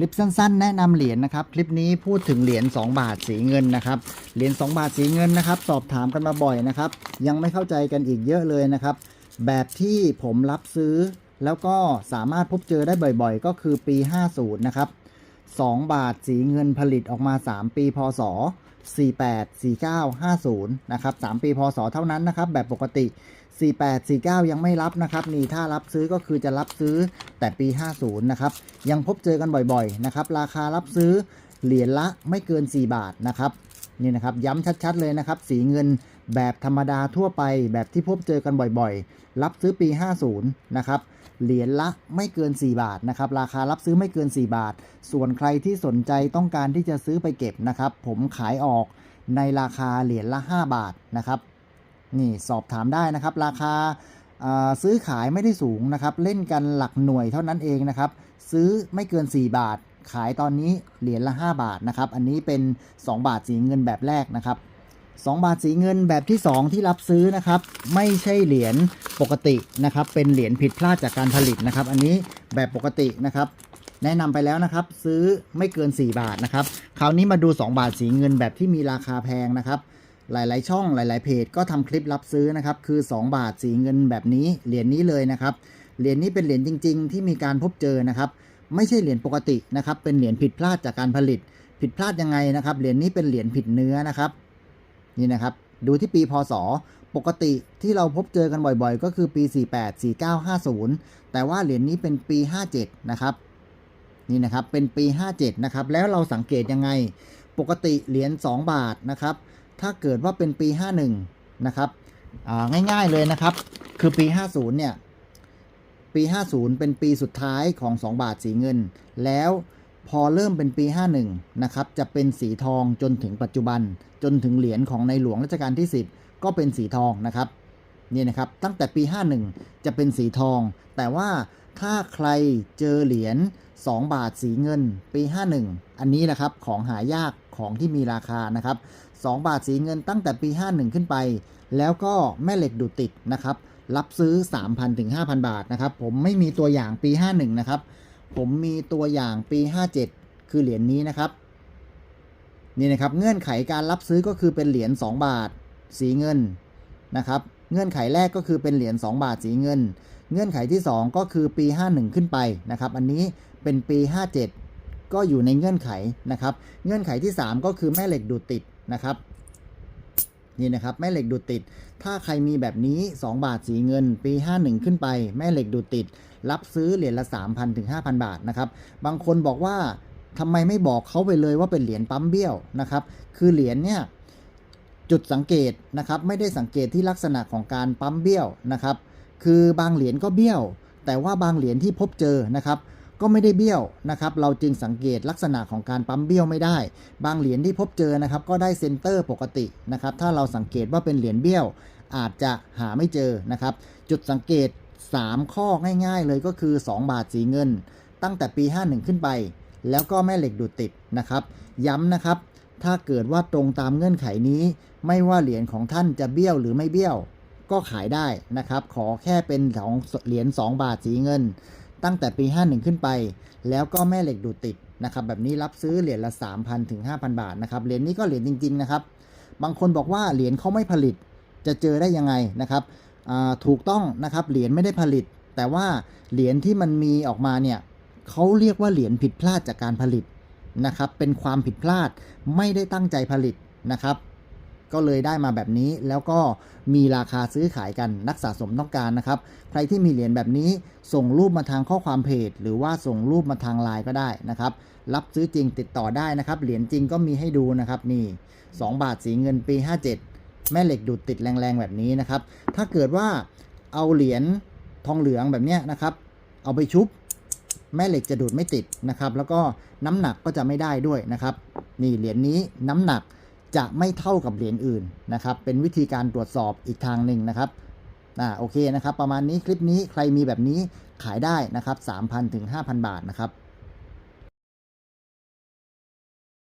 ลิปสั้นๆ แนะนำเหรียญนะครับ คลิปนี้พูดถึงเหรียญ2บาทสีเงินนะครับ เหรียญ2บาทสีเงินนะครับ สอบถามกันมาบ่อยนะครับ ยังไม่เข้าใจกันอีกเยอะเลยนะครับ แบบที่ผมรับซื้อ แล้วก็สามารถพบเจอได้บ่อยๆ ก็คือปี 50 นะครับ 2 บาทสีเงินผลิตออกมา 3 ปีพศ48 49 50 นะครับ 3 ปีพศเท่านั้นนะครับ แบบปกติ 48 49 ยังไม่รับนะครับนี่ถ้ารับซื้อก็คือจะรับซื้อแต่ปี 50 นะครับ ยังพบเจอกันบ่อยๆนะครับ ราคารับซื้อเหรียญละไม่เกิน 4 บาทนะครับนี่นะครับย้ำชัดๆเลยนะครับ สีเงินแบบธรรมดาทั่วไปแบบที่พบเจอกันบ่อยๆ รับซื้อปี 50 นะครับเหรียญละไม่เกิน 4 บาทนะครับ ราคารับซื้อไม่เกิน 4 บาท ส่วนใครที่สนใจต้องการที่จะซื้อไปเก็บนะครับ ผมขายออกในราคาเหรียญละ 5 บาทนะครับ นี่สอบถามได้นะครับ ราคาซื้อขายไม่ได้สูงนะครับ เล่นกันหลักหน่วยเท่านั้นเองนะครับ ซื้อไม่เกิน 4 บาท ขายตอนนี้เหรียญละ 5 บาทนะครับ อันนี้เป็น 2 บาทสีเงินแบบแรกนะครับ 2 บาทสีเงินแบบที่ 2 ที่รับซื้อนะครับ ไม่ใช่เหรียญปกตินะครับ เป็นเหรียญผิดพลาดจากการผลิตนะครับ อันนี้แบบปกตินะครับ แนะนำไปแล้วนะครับ ซื้อไม่เกิน 4 บาทนะครับ คราวนี้มาดู 2 บาทสีเงินแบบที่มีราคาแพงนะครับ หลาย ๆ ช่องหลาย ๆ เพจก็ทำคลิปรับซื้อนะครับ คือ 2 บาทสีเงินแบบนี้เหรียญนี้เลยนะครับ เหรียญนี้เป็นเหรียญจริง ๆ ที่มีการพบเจอนะครับ ไม่ใช่เหรียญปกตินะครับ เป็นเหรียญผิดพลาดจากการผลิต ผิดพลาดยังไงนะครับ เหรียญนี้เป็นเหรียญผิดเนื้อนะครับ นี่นะครับ ดูที่ปีพศ ปกติที่เราพบเจอกันบ่อย ๆ ก็คือปี 48 49 50 แต่ว่าเหรียญนี้เป็นปี 57 นะครับ นี่นะครับ เป็นปี 57 นะครับ แล้วเราสังเกตยังไง ปกติเหรียญ2บาทนะครับ ถ้าเกิดว่าเป็นปี 51 นะครับง่ายๆเลยนะครับ คือปี 50 เนี่ย ปี 50 เป็นปีสุดท้ายของ 2 บาทสีเงิน แล้วพอเริ่มเป็นปี 51 นะครับ จะเป็นสีทองจนถึงปัจจุบัน จนถึงเหรียญของในหลวงรัชกาลที่ 10 ก็เป็นสีทองนะครับ นี่นะครับ ตั้งแต่ปี 51 จะเป็นสีทอง แต่ว่า ถ้าใครเจอเหรียญ2 บาทสีเงิน ปี 51 อันนี้นะครับของหายากของที่มีราคานะครับ 2 บาทสีเงินตั้งแต่ปี 51 ขึ้นไป แล้วก็แม่เหล็กดูดติดนะครับ รับซื้อ 3,000ถึง5,000 บาทนะครับ ผมไม่มีตัวอย่างปี 51 นะครับ ผมมีตัวอย่างปี 57 คือเหรียญนี้นะครับ นี่นะครับเงื่อนไขการรับซื้อก็คือเป็นเหรียญ2บาทสีเงินนะครับ เงื่อนไขแรกก็คือเป็นเหรียญ2บาทสีเงิน เงื่อนไขที่ 2 ก็คือปี 51 ขึ้นไปนะครับอันนี้เป็นปี 57 ก็อยู่ในเงื่อนไขนะครับ เงื่อนไขที่ 3 ก็คือแม่เหล็กดูดติดนะครับนี่นะครับแม่เหล็กดูดติด ถ้าใครมีแบบนี้ 2 บาทสีเงิน ปี 51 ขึ้นไป แม่เหล็กดูดติด รับซื้อเหรียญละ 3,000ถึง5,000 บาทนะครับบางคนบอกว่าทำไมไม่บอกเขาไปเลยว่าเป็นเหรียญปั๊มเบี้ยวนะครับคือเหรียญเนี่ยจุดสังเกตนะครับไม่ได้สังเกตที่ลักษณะของการปั๊มเบี้ยวนะครับ คือบางเหรียญก็เบี้ยว แต่ว่าบางเหรียญที่พบเจอนะครับ ก็ไม่ได้เบี้ยวนะครับ เราจึงสังเกตลักษณะของการปั๊มเบี้ยวไม่ได้ บางเหรียญที่พบเจอนะครับ ก็ได้เซนเตอร์ปกตินะครับ ถ้าเราสังเกตว่าเป็นเหรียญเบี้ยว อาจจะหาไม่เจอนะครับ จุดสังเกต 3 ข้อง่าย ๆ เลยก็คือ 2 บาทสีเงิน ตั้งแต่ปี 51 ขึ้นไป แล้วก็แม่เหล็กดูดติดนะครับ ย้ำนะครับถ้าเกิดว่าตรงตามเงื่อนไขนี้ ไม่ว่าเหรียญของท่านจะเบี้ยวหรือไม่เบี้ยว ก็ขายได้นะครับ ขอแค่เป็นของเหรียญ2บาทสีเงิน ตั้งแต่ปี 51 ขึ้นไป แล้วก็แม่เหล็กดูดติดนะครับ แบบนี้รับซื้อเหรียญละ 3,000ถึง5,000 บาทนะครับ เหรียญนี้ก็เหรียญจริง ๆ นะครับ บางคนบอกว่าเหรียญเขาไม่ผลิตจะเจอได้ยังไงนะครับถูกต้องนะครับเหรียญไม่ได้ผลิต แต่ว่าเหรียญที่มันมีออกมาเนี่ยเขาเรียกว่าเหรียญผิดพลาดจากการผลิตนะครับ เป็นความผิดพลาดไม่ได้ตั้งใจผลิตนะครับ ก็เลยได้มาแบบนี้แล้วก็มีราคาซื้อขายกันนักสะสมต้องการนะครับ ใครที่มีเหรียญแบบนี้ส่งรูปมาทางข้อความเพจ หรือว่าส่งรูปมาทางไลน์ก็ได้นะครับรับซื้อจริงติดต่อได้นะครับ เหรียญจริงก็มีให้ดูนะครับนี่ 2 บาทสีเงินปี 57 แม่เหล็กดูดติดแรงๆแบบนี้นะครับ ถ้าเกิดว่าเอาเหรียญทองเหลืองแบบนี้นะครับ เอาไปชุบแม่เหล็กจะดูดไม่ติดนะครับ แล้วก็น้ำหนักก็จะไม่ได้ด้วยนะครับ นี่เหรียญนี้น้ำหนัก จะไม่เท่ากับเหรียญอื่นนะครับ เป็นวิธีการตรวจสอบอีกทางหนึ่งนะครับอ่าโอเคนะครับ ประมาณนี้คลิปนี้ใครมีแบบนี้ขายได้นะครับ3,000ถึง5,000 บาทนะครับ